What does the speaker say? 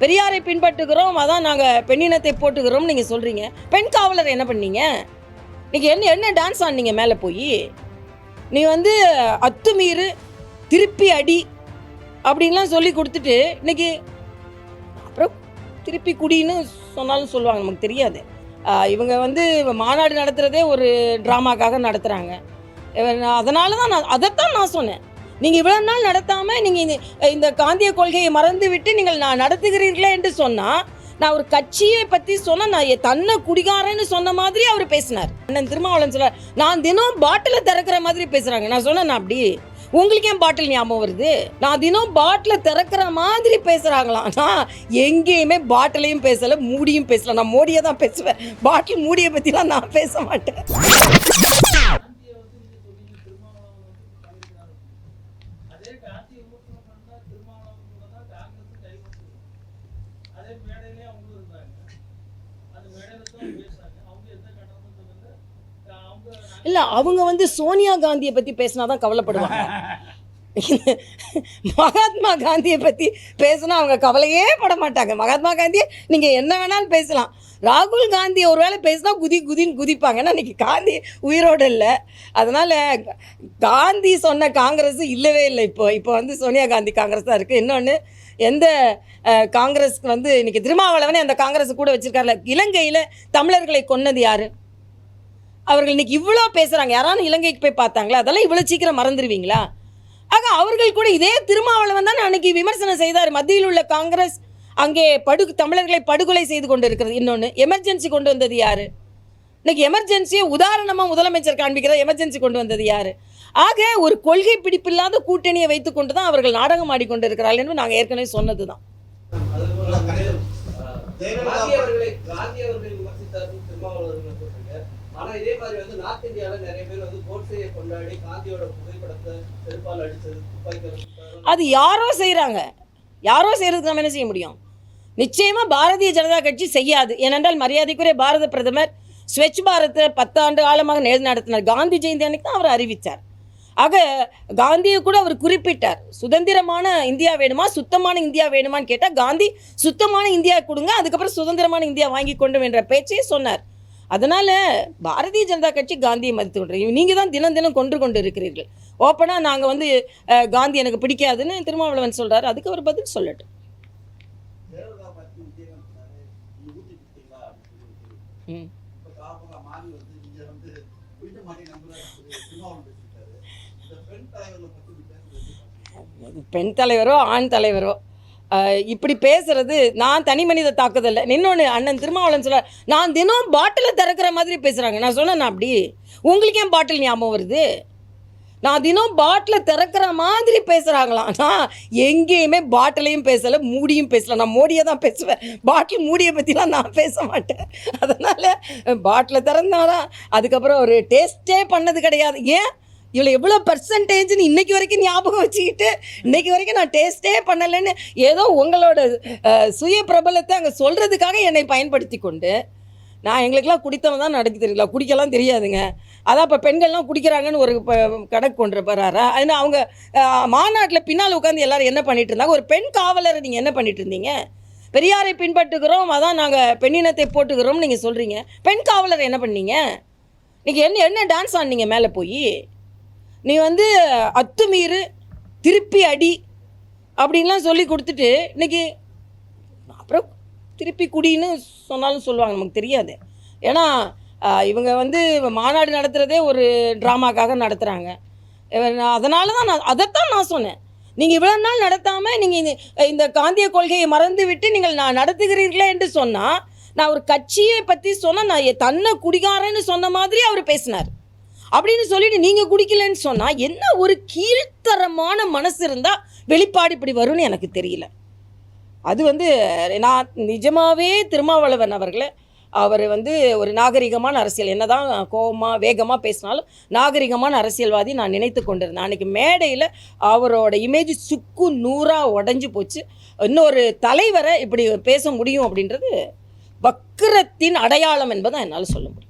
பெரியாரை பின்பற்றுகிறோம் அதான் நாங்கள் பெண்ணினத்தை போட்டுக்கிறோம் நீங்கள் சொல்கிறீங்க பெண் காவலர் என்ன பண்ணீங்க? நீங்கள் என்ன என்ன டான்ஸ் ஆனீங்க மேலே போய்? நீ வந்து அத்துமீறு திருப்பி அடி அப்படின்லாம் சொல்லி கொடுத்துட்டு இன்னைக்கு அப்புறம் திருப்பி குடின்னு சொன்னாலும் சொல்லுவாங்க நமக்கு தெரியாது. இவங்க வந்து மாநாடு நடத்துகிறதே ஒரு ட்ராமாக்காக நடத்துகிறாங்க அதனால தான் நான் அதைத்தான் நான் சொன்னேன். நீங்கள் இவ்வளோ நாள் நடத்தாமல் நீங்கள் இந்த காந்திய கொள்கையை மறந்து விட்டு நீங்கள் நான் நடத்துகிறீர்களே என்று சொன்னால் நான் ஒரு கட்சியை பற்றி சொன்னால் நான் தன்னை குடிகாரன்னு சொன்ன மாதிரி அவர் பேசினார். அண்ணன் திருமாவளவன் சொல்றார் நான் தினம் பாட்டில் திறக்கிற மாதிரி பேசுகிறாங்க நான் சொன்னேன் நான் அப்படி உங்களுக்கு ஏன் பாட்டில் ஞாபகம் வருது? நான் தினம் பாட்டில் திறக்கிற மாதிரி பேசுகிறாங்களாம் நான் எங்கேயுமே பாட்டிலையும் பேசலை மூடியும் பேசல. நான் மோடியை தான் பேசுவேன். பாட்டில் மூடியை பற்றிலாம் நான் பேச மாட்டேன் அதே காந்தி விமர்சனம் பண்ணா திருமாவளவன் கூட தான் காங்கிரஸ் கைப்பற்றுது அதே மேடையிலே அவங்களும் இருந்தாங்க அந்த மேடையில தான் பேசுறாங்க அவங்க எந்த கட்டணமும் சொல்லுங்க அவங்க இல்லை அவங்க வந்து சோனியா காந்தியை பற்றி பேசினா தான் கவலைப்படுவாங்க. மகாத்மா காந்தியை பற்றி பேசினா அவங்க கவலையே பட மாட்டாங்க. மகாத்மா காந்தியை நீங்கள் என்ன வேணாலும் பேசலாம். ராகுல் காந்தி ஒரு வேளை பேசினா குதி குதின்னு குதிப்பாங்க. ஏன்னா இன்னைக்கு காந்தி உயிரோடு இல்லை. அதனால் காந்தி சொன்ன காங்கிரஸ் இல்லவே இல்லை இப்போ. இப்போ வந்து சோனியா காந்தி காங்கிரஸ் தான் இருக்குது இன்னொன்று எந்த காங்கிரஸ்க்கு வந்து இன்னைக்கு திருமாவளவனே அந்த காங்கிரஸ் கூட வச்சுருக்காருல. இலங்கையில் தமிழர்களை கொன்னது யார்? அவர்கள் இன்னைக்கு இவ்வளோ பேசுகிறாங்க யாராலும் இலங்கைக்கு போய் பார்த்தாங்களா? அதெல்லாம் இவ்வளோ சீக்கிரம் மறந்துடுவீங்களா ஆக அவர்கள் கூட இதே திருமாவளவன் தான் அன்னைக்கு விமர்சனம் செய்தார். மத்தியில் உள்ள காங்கிரஸ் அங்கே படு தமிழர்களை படுகொலை செய்து கொண்டு இருக்கிறது இன்னொன்று எமர்ஜென்சி கொண்டு வந்தது யாரு? இன்னைக்கு எமர்ஜென்சியை உதாரணமாக முதலமைச்சர் காண்பிக்கிறதா எமர்ஜென்சி கொண்டு வந்தது யாரு? ஆக ஒரு கொள்கை பிடிப்பில்லாத கூட்டணியை வைத்துக்கொண்டு தான் அவர்கள் நாடகம் ஆடிக்கொண்டு இருக்கிறார்கள் என்று நாங்கள் ஏற்கனவே சொன்னது தான் அவர்களை ஆனா இதே மாதிரி வந்து நார்த் இந்தியால நிறைய பேர் வந்து கோட்சையை கொண்டாடி காந்தியோட புகைப்படத்தை செருப்பால் அடிச்சது துப்பாக்கி அது யாரோ செய்கிறாங்க யாரோ செய்கிறதுக்கு நம்ம என்ன செய்ய முடியும்? நிச்சயமாக பாரதிய ஜனதா கட்சி செய்யாது. ஏனென்றால் மரியாதைக்குரிய பாரத பிரதமர் ஸ்வச் பாரத்தை பத்தாண்டு காலமாக நேர் நடத்தினார். காந்தி ஜெயந்தி அன்னைக்கு தான் அவர் அறிவித்தார். ஆக காந்தியை கூட அவர் குறிப்பிட்டார். சுதந்திரமான இந்தியா வேணுமா? சுத்தமான இந்தியா வேணுமான்னு கேட்டால் காந்தி சுத்தமான இந்தியா கொடுங்க அதுக்கப்புறம் சுதந்திரமான இந்தியா வாங்கி கொண்டு என்ற பேச்சையே சொன்னார். அதனால் பாரதிய ஜனதா கட்சி காந்தியை மதித்து கொண்டு நீங்கள் தான் தினம் தினம் கொன்று கொண்டு இருக்கிறீர்கள். ஓப்பனாக நாங்கள் வந்து காந்தி எனக்கு பிடிக்காதுன்னு திருமாவளவன் சொல்கிறாரு அதுக்கு அவர் பதில் சொல்லட்டும். பெண் தலைவரோ ஆண் தலைவரோ? இப்படி பேசுறது நான் தனி மனித தாக்குதல் இன்னொன்று அண்ணன் திருமாவளன் சொல்ல நான் தினம் பாட்டில் திறக்கிற மாதிரி பேசுகிறாங்க நான் சொன்னேன் நான் அப்படி உங்களுக்கு ஏன் பாட்டில் ஞாபகம் வருது? நான் தினம் பாட்டில் திறக்கிற மாதிரி பேசுகிறாங்களாம் நான் எங்கேயுமே பாட்டிலையும் பேசலை மூடியும் பேசலை. நான் மோடியை தான் பேசுவேன். பாட்டில் மூடியை பற்றிலாம் நான் பேச மாட்டேன். அதனால் பாட்டில் திறந்தாரா அதுக்கப்புறம் ஒரு டேஸ்ட்டே பண்ணது கிடையாது. ஏன்? இவ்வளோ எவ்வளோ பர்சன்டேஜ்னு இன்னைக்கு வரைக்கும் ஞாபகம் வச்சுக்கிட்டு இன்னைக்கு வரைக்கும் நான் டேஸ்ட்டே பண்ணலைன்னு ஏதோ உங்களோட சுய பிரபலத்தை அங்கே சொல்கிறதுக்காக என்னை பயன்படுத்தி கொண்டு நான் எங்களுக்கெல்லாம் குடித்தவன் தான் நடக்கு தெரியல குடிக்கலாம் தெரியாதுங்க. அதான் இப்போ பெண்கள்லாம் குடிக்கிறாங்கன்னு ஒரு கணக்கு கொண்டு போகிறாரா அதனால் அவங்க மாநாட்டில் பின்னால் உட்காந்து எல்லாரும் என்ன பண்ணிட்டு இருந்தாங்க? ஒரு பெண் காவலர் நீங்கள் என்ன பண்ணிட்டு இருந்தீங்க? பெரியாரை பின்பற்றுகிறோம் அதான் நாங்கள் பெண்ணினத்தை போட்டுக்கிறோம்னு நீங்கள் சொல்கிறீங்க பெண் காவலர் என்ன பண்ணீங்க? நீங்கள் என்ன என்ன டான்ஸ் ஆனீங்க மேலே போய்? நீ வந்து அத்துமீறு திருப்பி அடி அப்படின்லாம் சொல்லி கொடுத்துட்டு இன்னைக்கு அப்புறம் திருப்பி குடின்னு சொன்னாலும் சொல்லுவாங்க நமக்கு தெரியாது. ஏன்னா இவங்க வந்து மாநாடு நடத்துகிறதே ஒரு ட்ராமாக்காக நடத்துகிறாங்க அதனால தான் நான் அதைத்தான் நான் சொன்னேன். நீங்கள் இவ்வளோ நாள் நடத்தாமல் நீங்கள் இந்த இந்த காந்திய கொள்கையை மறந்து விட்டு நீங்கள் நான் நடத்துகிறீர்களே என்று சொன்னால் நான் ஒரு கட்சியை பற்றி சொன்னால் நான் தன்னை குடிகாரன்னு சொன்ன மாதிரி அவர் பேசினார். அப்படின்னு சொல்லிட்டு நீங்கள் குடிக்கலன்னு சொன்னால் என்ன ஒரு கீழ்த்தரமான மனசு இருந்தால் வெளிப்பாடு இப்படி வரும்னு எனக்கு தெரியல. அது வந்து நான் நிஜமாகவே திருமாவளவன் அவர்களை அவர் வந்து ஒரு நாகரிகமான அரசியல் என்னதான் கோபமாக வேகமாக பேசினாலும் நாகரிகமான அரசியல்வாதி நான் நினைத்து கொண்டிருந்தேன். அன்றைக்கி மேடையில் அவரோட இமேஜ் சுக்கு நூறாக உடஞ்சி போச்சு. இன்னொரு தலைவரை இப்படி பேச முடியும் அப்படின்றது வக்கிரத்தின் அடையாளம் என்பதை என்னால் சொல்ல முடியும்.